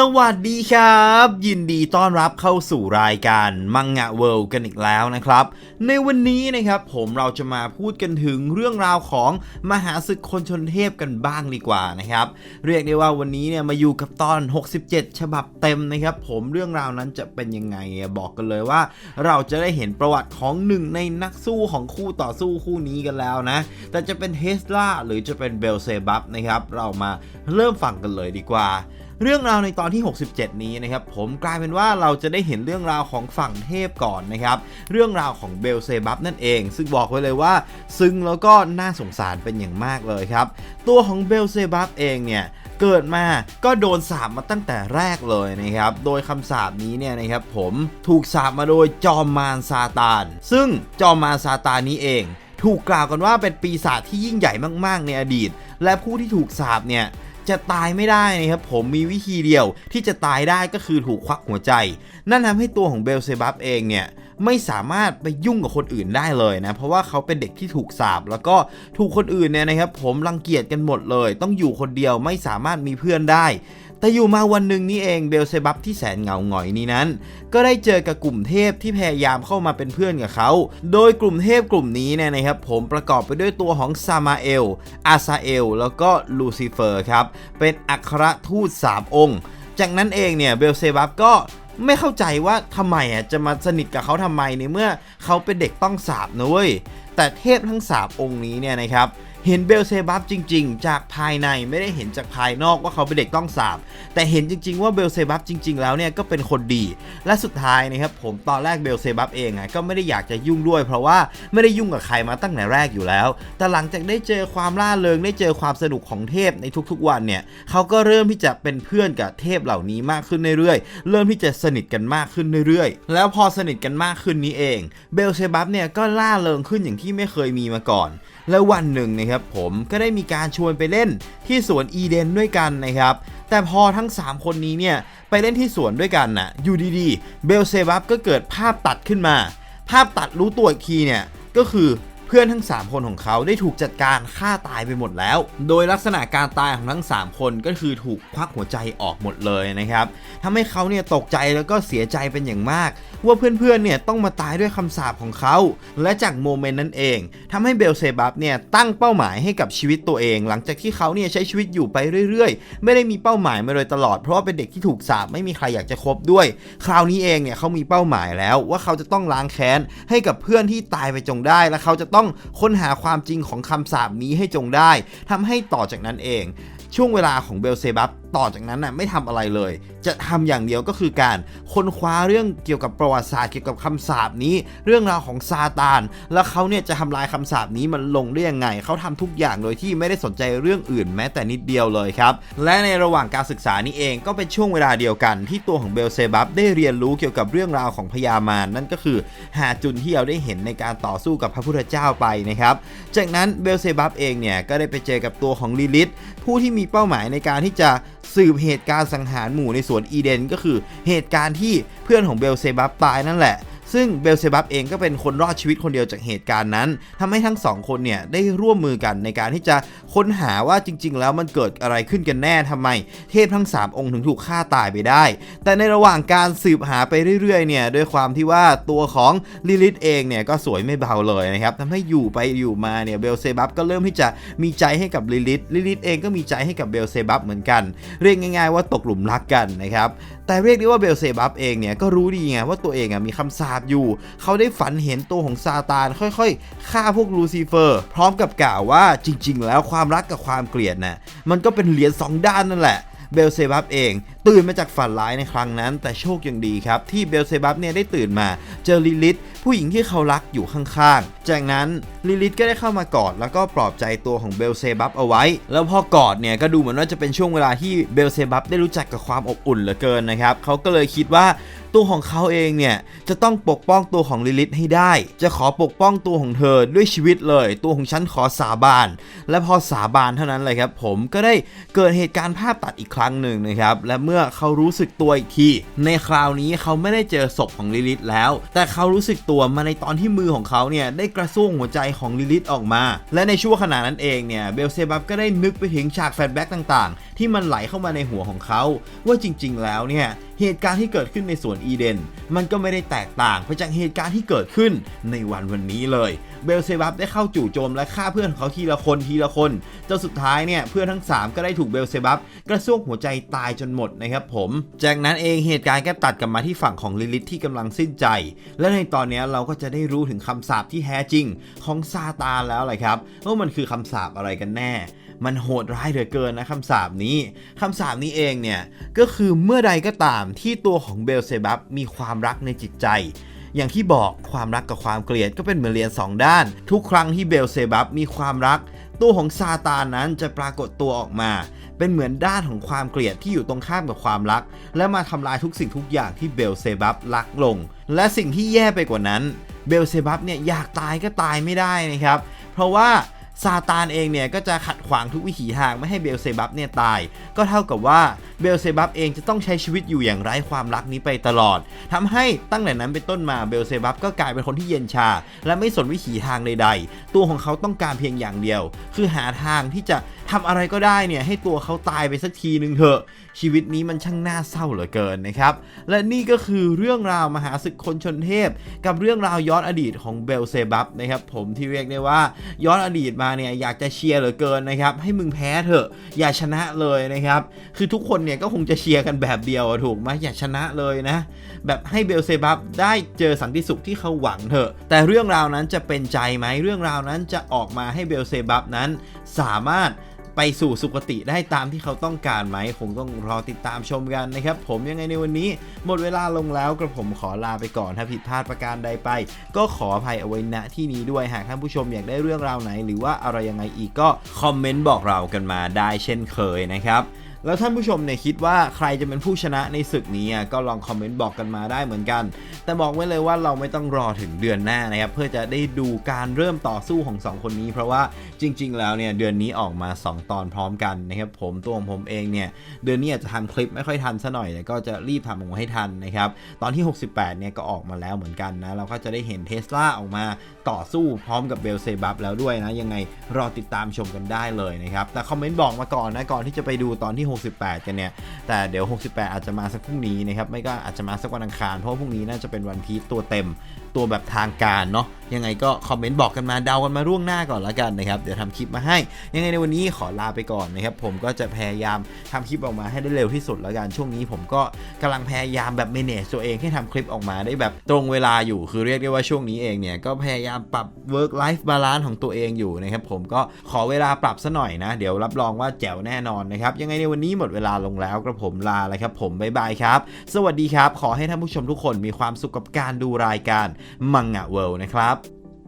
สวัสดีครับ ยินดีต้อนรับเข้าสู่รายการมังงะเวิลด์กันอีกแล้วนะครับ ในวันนี้นะครับผมเราจะมาพูดกันถึงเรื่องราวของมหาศึกคนชนเทพกันบ้างดีกว่านะครับ เรียกได้ว่าวันนี้เนี่ยมาอยู่กับตอน 67 ฉบับเต็มนะครับ ผมเรื่องราวนั้นจะเป็นยังไงบอกกันเลยว่า เราจะได้เห็นประวัติของหนึ่งในนักสู้ของคู่ต่อสู้คู่นี้กันแล้วนะ แต่จะเป็นเทสลาหรือจะเป็นเบลเซบับนะครับเรามาเริ่มฟังกันเลยดีกว่า เรื่องราวในตอนที่ 67 นี้นะครับผมกลายเป็นว่าเราจะได้เห็นเรื่องราวของฝั่งเทพก่อนนะครับเรื่องราวของเบลเซบับนั่นเอง ซึ่งบอกไว้เลยว่า ซึ้งแล้วก็น่าสงสารเป็นอย่างมากเลยครับ ตัวของเบลเซบับเองเนี่ยเกิดมาก็โดนสาปมาตั้งแต่แรกเลยนะครับ โดยคำสาปนี้เนี่ยนะครับผมถูกสาปมาโดยจอมมารซาตาน ซึ่งจอมมารซาตานนี้เอง ถูกกล่าวกันว่าเป็นปีศาจที่ยิ่งใหญ่มาก ๆ ในอดีต และผู้ที่ถูกสาปเนี่ย จะตายไม่ได้นะครับผมมีวิธีเดียวที่จะตายได้ก็คือถูกควักหัวใจ นั่นทำให้ตัวของเบลเซบับเองเนี่ยไม่สามารถไปยุ่งกับคนอื่นได้เลยนะ เพราะว่าเขาเป็นเด็กที่ถูกสาปแล้วก็ถูกคนอื่นเนี่ยนะครับผมรังเกียจกันหมดเลย ต้องอยู่คนเดียวไม่สามารถมีเพื่อนได้ แต่อยู่มาวันหนึ่งนี่เองเบลเซบับที่แสนเหงาหงอยนี้นั้น ก็ได้เจอกับกลุ่มเทพที่พยายามเข้ามาเป็นเพื่อนกับเขา โดยกลุ่มเทพกลุ่มนี้เนี่ยนะครับผมประกอบไปด้วยตัวของซามาเอล อาซาเอล แล้วก็ลูซิเฟอร์ครับ เป็นอัครทูต3องค์ จากนั้นเองเนี่ยเบลเซบับก็ไม่เข้าใจว่าทำไมอะจะมาสนิทกับเขาทำไมในเมื่อเขาเป็นเด็กต้องสาบนะเว้ยแต่เทพทั้ง3องค์นี้เนี่ยนะครับ เห็นเบลเซบับจริง ๆ จากภายในไม่ได้เห็นจากภายนอกว่าเขาเป็นเด็กต้องสาบ แต่เห็นจริง ๆ ว่าเบลเซบับจริง ๆ แล้วเนี่ยก็เป็นคนดี และสุดท้ายนะครับผมตอนแรกเบลเซบับเองอะก็ไม่ได้อยากจะยุ่งด้วย เพราะว่าไม่ได้ยุ่งกับใครมาตั้งแต่แรกอยู่แล้ว แต่หลังจากได้เจอความล่าเริงได้เจอความสนุกของเทพในทุกๆวันเนี่ยเขาก็เริ่มที่จะเป็นเพื่อนกับเทพเหล่านี้มากขึ้นเรื่อยๆ เริ่มที่จะสนิทกันมากขึ้นเรื่อยๆ แล้วพอสนิทกันมากขึ้นนี้เอง เบลเซบับเนี่ยก็ล่าเริงขึ้นอย่างที่ไม่เคยมีมาก่อน แล้ววันหนึ่งนะครับผมก็ได้มีการชวนไปเล่นที่สวนอีเดนด้วยกันนะครับ แต่พอทั้ง 3 คนนี้เนี่ยไปเล่นที่สวนด้วยกันน่ะอยู่ดีๆเบลเซบับก็เกิดภาพตัดขึ้นมา ภาพตัดรู้ตัวอีกทีเนี่ยก็คือ เพื่อนทั้ง 3 คนของเขาได้ถูกจัดการฆ่าตายไปหมดแล้ว โดยลักษณะการตายของทั้ง 3 คนก็คือถูกควักหัวใจออกหมดเลยนะครับทำให้เขาเนี่ยตกใจแล้วก็เสียใจเป็นอย่างมาก ว่าเพื่อนๆเนี่ยต้องมาตายด้วยคำสาปของเขา และจากโมเมนต์นั้นเองทำให้เบลเซบับเนี่ยตั้งเป้าหมายให้กับชีวิตตัวเอง หลังจากที่เขาเนี่ยใช้ชีวิตอยู่ไปเรื่อยๆ ไม่ได้มีเป้าหมายมาโดยตลอด เพราะว่าเป็นเด็กที่ถูกสาปไม่มีใครอยากจะคบด้วย คราวนี้เองเนี่ยเขามีเป้าหมายแล้วว่าเขาจะต้องล้างแค้นให้กับเพื่อนที่ตายไปจงได้และเขาจะต้องค้นหาความจริงของคำสาปนี้ให้จงได้ทำให้ต่อจากนั้นเอง ช่วงเวลาของเบลเซบับต่อจากนั้นน่ะไม่ทำอะไรเลย จะทำอย่างเดียวก็คือการค้นคว้าเรื่องเกี่ยวกับประวัติศาสตร์เกี่ยวกับคำสาปนี้ เรื่องราวของซาตาน แล้วเขาเนี่ยจะทำลายคำสาปนี้มันลงได้ยังไง เขาทำทุกอย่างโดยที่ไม่ได้สนใจเรื่องอื่นแม้แต่นิดเดียวเลยครับ และในระหว่างการศึกษานี้เองก็เป็นช่วงเวลาเดียวกันที่ตัวของเบลเซบับได้เรียนรู้เกี่ยวกับเรื่องราวของพญามารนั่นก็คือหาจุนที่เราได้เห็นในการต่อสู้กับพระพุทธเจ้าไปนะครับ จากนั้นเบลเซบับเองเนี่ยก็ได้ไปเจอกับตัวของลิลิธผู้ที่มีเป้าหมายในการที่จะสืบเหตุการณ์สังหารหมู่ในสวนอีเดน ก็คือเหตุการณ์ที่เพื่อนของเบลเซบับตายนั่นแหละ ซึ่งเบลเซบับเองก็เป็นคนรอดชีวิตคนเดียวจากเหตุการณ์นั้นทำให้ทั้งสองคนเนี่ยได้ร่วมมือกันในการที่จะค้นหาว่าจริง ๆ แล้วมันเกิดอะไรขึ้นกันแน่ทำไม เทพทั้ง 3 องค์ถึงถูกฆ่าตายไปได้ แต่ในระหว่างการสืบหาไปเรื่อยๆเนี่ยด้วยความที่ว่าตัวของลิลิธเองเนี่ยก็สวยไม่เบาเลยนะครับทำให้อยู่ไปอยู่มาเนี่ยเบลเซบับก็เริ่มที่จะมีใจให้กับลิลิธลิลิธเองก็มีใจให้กับเบลเซบับเหมือนกัน เรียกง่าย ๆว่าตกหลุมรักกันนะครับ แต่เรียกได้ว่าเบลเซบับเองเนี่ยก็รู้ดีไงว่าตัวเองอะมีคำสาปอยู่ เขาได้ฝันเห็นตัวของซาตานค่อยๆฆ่าพวกลูซิเฟอร์ พร้อมกับกล่าวว่าจริง ๆ แล้วความรักกับความเกลียดน่ะมันก็เป็นเหรียญสองด้านนั่นแหละ เบลเซบับเอง ตื่นมาจากฝันร้ายในครั้งนั้น แต่โชคยังดีครับ ที่เบลเซบับเนี่ยได้ตื่นมา เจอลิลิธผู้หญิงที่เขารักอยู่ข้างๆ จากนั้นลิลิธก็ได้เข้ามากอดแล้วก็ปลอบใจตัวของเบลเซบับเอาไว้ แล้วพอกอดเนี่ยก็ดูเหมือนว่าจะเป็นช่วงเวลาที่เบลเซบับได้รู้จักกับความอบอุ่นเหลือเกินนะครับเขาก็เลยคิดว่า ตัวของเขาเองเนี่ยจะต้องปกป้องตัวของลิลิธให้ได้ จะขอปกป้องตัวของเธอด้วยชีวิตเลย ตัวของฉันขอสาบาน และพอสาบานเท่านั้นเลยครับ ผมก็ได้เกิดเหตุการณ์ภาพตัดอีกครั้งหนึ่งนะครับ และเมื่อเขารู้สึกตัวอีกที ในคราวนี้เขาไม่ได้เจอศพของลิลิธแล้ว แต่เขารู้สึกตัวมาในตอนที่มือของเขาเนี่ยได้กระซวงหัวใจของลิลิธออกมา และในช่วงขณะนั้นเองเนี่ยเบลเซบับก็ได้นึกไปถึงฉากแฟลชแบ็กต่างๆ ที่มันไหลเข้ามาในหัวของเขา ว่าจริง ๆ แล้วเนี่ยเหตุการณ์ที่เกิดขึ้นในสวนอีเดน มันก็ไม่ได้แตกต่างไปจากเหตุการณ์ที่เกิดขึ้นในวันวันนี้เลย เบลเซบับได้เข้าจู่โจมและฆ่าเพื่อนของเขาทีละคนทีละคนจนสุดท้ายเนี่ยเพื่อนทั้ง 3 ก็ได้ถูกเบลเซบับกระซวกหัวใจตายจนหมดนะครับผม จากนั้นเองเหตุการณ์ก็ตัดกลับมาที่ฝั่งของลิลิธที่กำลังสิ้นใจ และในตอนนี้เราก็จะได้รู้ถึงคำสาปที่แท้จริงของซาตานแล้วแหละครับว่ามันคือคำสาปอะไรกันแน่ มันโหดร้ายเหลือเกินนะคำสาปนี้คำสาปนี้เองเนี่ย ก็คือเมื่อใดก็ตามที่ตัวของเบลเซบับมีความรักในจิตใจ อย่างที่บอกความรักกับความเกลียดก็เป็นเหมือนเรียนสองด้าน ทุกครั้งที่เบลเซบับมีความรัก ตัวของซาตานนั้นจะปรากฏตัวออกมา เป็นเหมือนด้านของความเกลียดที่อยู่ตรงข้ามกับความรัก และมาทำลายทุกสิ่งทุกอย่างที่เบลเซบับรักลง และสิ่งที่แย่ไปกว่านั้นเบลเซบับเนี่ยอยากตายก็ตายไม่ได้นะครับ เพราะว่า ซาตานเองเนี่ยก็จะขัดขวางทุกวิถีทางไม่ให้เบลเซบับเนี่ยตาย ก็เท่ากับว่าเบลเซบับเองจะต้องใช้ชีวิตอยู่อย่างไร้ความรักนี้ไปตลอดทำให้ตั้งแต่นั้นเป็นต้นมาเบลเซบับก็กลายเป็นคนที่เย็นชา และไม่สนวิถีทางใดๆ ตัวของเขาต้องการเพียงอย่างเดียว คือหาทางที่จะทำอะไรก็ได้เนี่ยให้ตัวเขาตายไปสักทีหนึ่งเถอะ ชีวิตนี้มันช่างน่าเศร้าเหลือเกินนะครับ และนี่ก็คือเรื่องราวมหาศึกคนชนเทพ กับเรื่องราวย้อนอดีตของเบลเซบับนะครับผมที่เรียกได้ว่าย้อนอดีตมาเนี่ยอยากจะเชียร์เหลือเกินนะครับให้มึงแพ้เถอะ อย่าชนะเลยนะครับ คือทุกคนเนี่ยก็คงจะเชียร์กันแบบเดียวถูกไหมอย่าชนะเลยนะแบบให้เบลเซบับได้เจอสันติสุขที่เขาหวังเถอะ แต่เรื่องราวนั้นจะเป็นใจไหมเรื่องราวนั้นจะออกมาให้เบลเซบับนั้นสามารถ ไปสู่สุคติได้ตามที่เขาต้องการไหมคงต้องรอติดตามชมกันนะครับ ผมยังไงในวันนี้ หมดเวลาลงแล้วกระผมขอลาไปก่อนถ้าผิดพลาดประการใดไป ก็ขออภัยเอาไว้ณที่นี้ด้วยหากท่านผู้ชมอยากได้เรื่องราวไหน หรือว่าอะไรยังไงอีกก็คอมเมนต์บอกเรากันมาได้เช่นเคยนะครับ แล้วท่านผู้ชมเนี่ยคิดว่าใครจะเป็นผู้ชนะในศึกนี้อะก็ลองคอมเมนต์บอกกันมาได้เหมือนกัน แต่บอกไว้เลยว่าเราไม่ต้องรอถึงเดือนหน้านะครับเพื่อจะได้ดูการเริ่มต่อสู้ของสองคนนี้ เพราะว่าจริง ๆ แล้วเนี่ยเดือนนี้ออกมา 2 ตอนพร้อมกันนะครับผมตัวของผมเองเนี่ยเดือนนี้อาจจะทำคลิปไม่ค่อยทันซะหน่อยแต่ก็จะรีบทำออกมาให้ทันนะครับตอนที่ 68เนี่ยก็ออกมาแล้วเหมือนกันนะเราก็จะได้เห็นเทสลาออกมาต่อสู้พร้อมกับเบลเซบับแล้วด้วยนะยังไงรอติดตามชมกันได้เลยนะครับแต่คอมเมนต์บอกมาก่อนนะก่อนที่จะไปดูตอนที่68 กันเนี่ย แต่เดี๋ยว 68 อาจจะมาสักพรุ่งนี้นะครับ ไม่ก็อาจจะมาสักวันอังคาร เพราะพรุ่งนี้น่าจะเป็นวันพีทตัวเต็ม ตัวแบบทางการเนาะยังไงก็คอมเมนต์บอกกันมาเดากันมาร่วงหน้าก่อนละกันนะครับ เดี๋ยวทำคลิปมาให้ ยังไงในวันนี้ขอลาไปก่อนนะครับ ผมก็จะพยายามทำคลิปออกมาให้ได้เร็วที่สุดละกัน ช่วงนี้ผมก็กำลังพยายามแบบเมเนจตัวเองให้ทำคลิปออกมาได้แบบตรงเวลาอยู่ คือเรียกได้ว่าช่วงนี้เองเนี่ย ก็พยายามปรับ work life balance ของตัวเองอยู่นะครับ ผมก็ขอเวลาปรับซะหน่อยนะ เดี๋ยวรับรองว่าแจ๋วแน่นอนนะครับ ยังไงในวันนี้หมดเวลาลงแล้วกระผมลาแล้วครับ ผมบ๊ายบายครับ สวัสดีครับ ขอให้ท่านผู้ชมทุกคนมีความสุขกับการดูรายการมังงะเวิลด์นะครับ